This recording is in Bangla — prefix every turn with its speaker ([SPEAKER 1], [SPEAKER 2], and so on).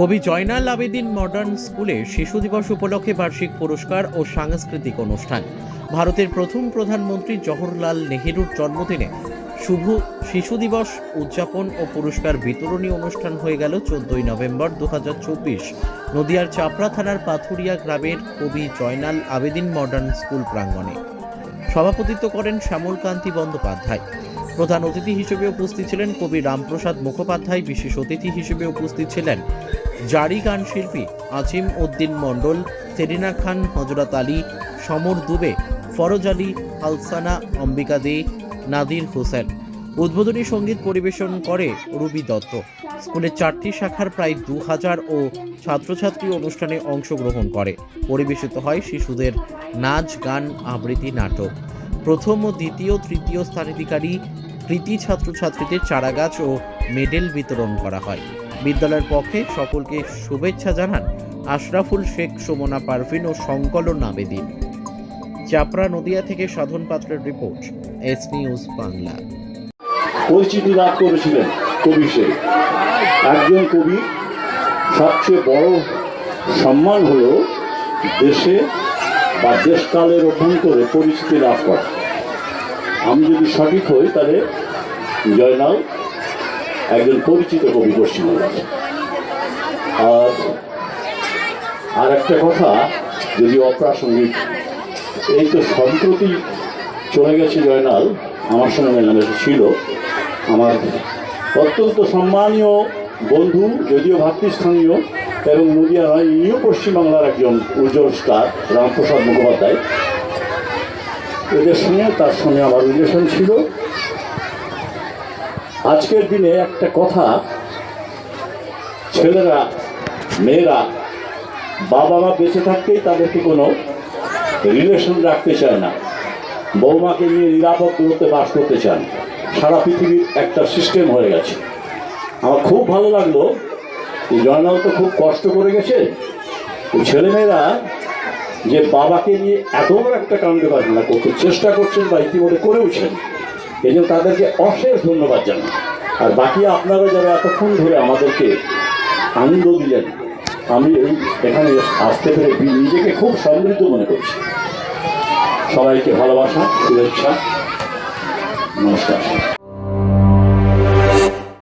[SPEAKER 1] কবি জয়নাল আবেদিন মডার্ন স্কুলে শিশু দিবস উপলক্ষে বার্ষিক পুরস্কার ও সাংস্কৃতিক অনুষ্ঠান। ভারতের প্রথম প্রধানমন্ত্রী জওহরলাল নেহেরুর জন্মদিনে শুভ শিশু দিবস উদযাপন ও পুরস্কার বিতরণী অনুষ্ঠান হয়ে গেল চোদ্দই নভেম্বর দু হাজার চব্বিশ। নদিয়ার চাপড়া থানার পাথুরিয়া গ্রামের কবি জয়নাল আবেদিন মডার্ন স্কুল প্রাঙ্গণে। সভাপতিত্ব করেন শ্যামলকান্তি বন্দ্যোপাধ্যায়। প্রধান অতিথি হিসেবে উপস্থিত ছিলেন কবি রামপ্রসাদ মুখোপাধ্যায়। বিশেষ অতিথি হিসেবে উপস্থিত ছিলেন জারি গান শিল্পী আজিম উদ্দিন মণ্ডল, সেরিনা খান, হজরত আলী, সমর দুবে, ফরজ আলী, আলসানা, অম্বিকা দে, নাদির হোসেন। উদ্বোধনী সংগীত পরিবেশন করে রুবি দত্ত। স্কুলের চারটি শাখার প্রায় দু হাজার ও ছাত্রছাত্রী অনুষ্ঠানে অংশগ্রহণ করে। পরিবেশিত হয় শিশুদের নাচ, গান, আবৃত্তি, নাটক। প্রথম ও দ্বিতীয়, তৃতীয় স্থানাধিকারী কৃতি ছাত্রছাত্রীদের চারাগাছ ও মেডেল বিতরণ করা হয়। বিদ্যালয়ের পক্ষে সকলকে শুভেচ্ছা জানান আশরাফুল শেখ, সুমনা পারভিন ও সংকলন আবেদিন চাপড়া নদিয়া থেকে সাধন পাত্রের রিপোর্ট, এস নিউজ বাংলা।
[SPEAKER 2] পরিচিতি লাভ করেছিলেন কবি একজন কবি সবচেয়ে বড় সম্মান হল দেশে বা দেশকালের অভ্যন্তরে পরিচিতি লাভ করা। আমি যদি সঠিক হই তাহলে জয়নাল একজন পরিচিত কবি পশ্চিমবঙ্গের আর আর একটা কথা, যদি অপ্রাসঙ্গিক, এই তো সম্প্রতি চলে গেছে জয়নাল, আমার সঙ্গে মেলামেশা ছিল। আমার অত্যন্ত সম্মানীয় বন্ধু, যদিও ভাতৃস্থানীয়, এবং নদিয়া নয়, ইনিও পশ্চিমবাংলার একজন উজ্জ্বল স্টার, রামপ্রসাদ মুখোপাধ্যায়। এদের সঙ্গে, তার সঙ্গে আমার রিলেশন ছিল। আজকের দিনে একটা কথা। ছেলেরা, মেয়েরা বাবা মা বেঁচে থাকতেই তাদেরকে কোনো রিলেশন রাখতে চায় না। বৌমাকে নিয়ে নিরাপদ দূরত্বে বাস করতে চান। সারা পৃথিবীর একটা সিস্টেম হয়ে গেছে। আমার খুব ভালো লাগল। জয়নাল তো খুব কষ্ট করে গেছে। ছেলেমেয়েরা যে বাবাকে নিয়ে এত বড় একটা কাণ্ড কারখানা করতে চেষ্টা করছেন বা ইতিমধ্যে করেওছেন এই জন্য তাদেরকে অশেষ ধন্যবাদ জানাই। আর বাকি আপনারা যারা এতক্ষণ ধরে আমাদেরকে আনন্দ দিলেন, আমি এই এখানে আসতে পেরে নিজেকে খুব সমৃদ্ধ মনে করছি। সবাইকে ভালোবাসা, শুভেচ্ছা। নমস্কার।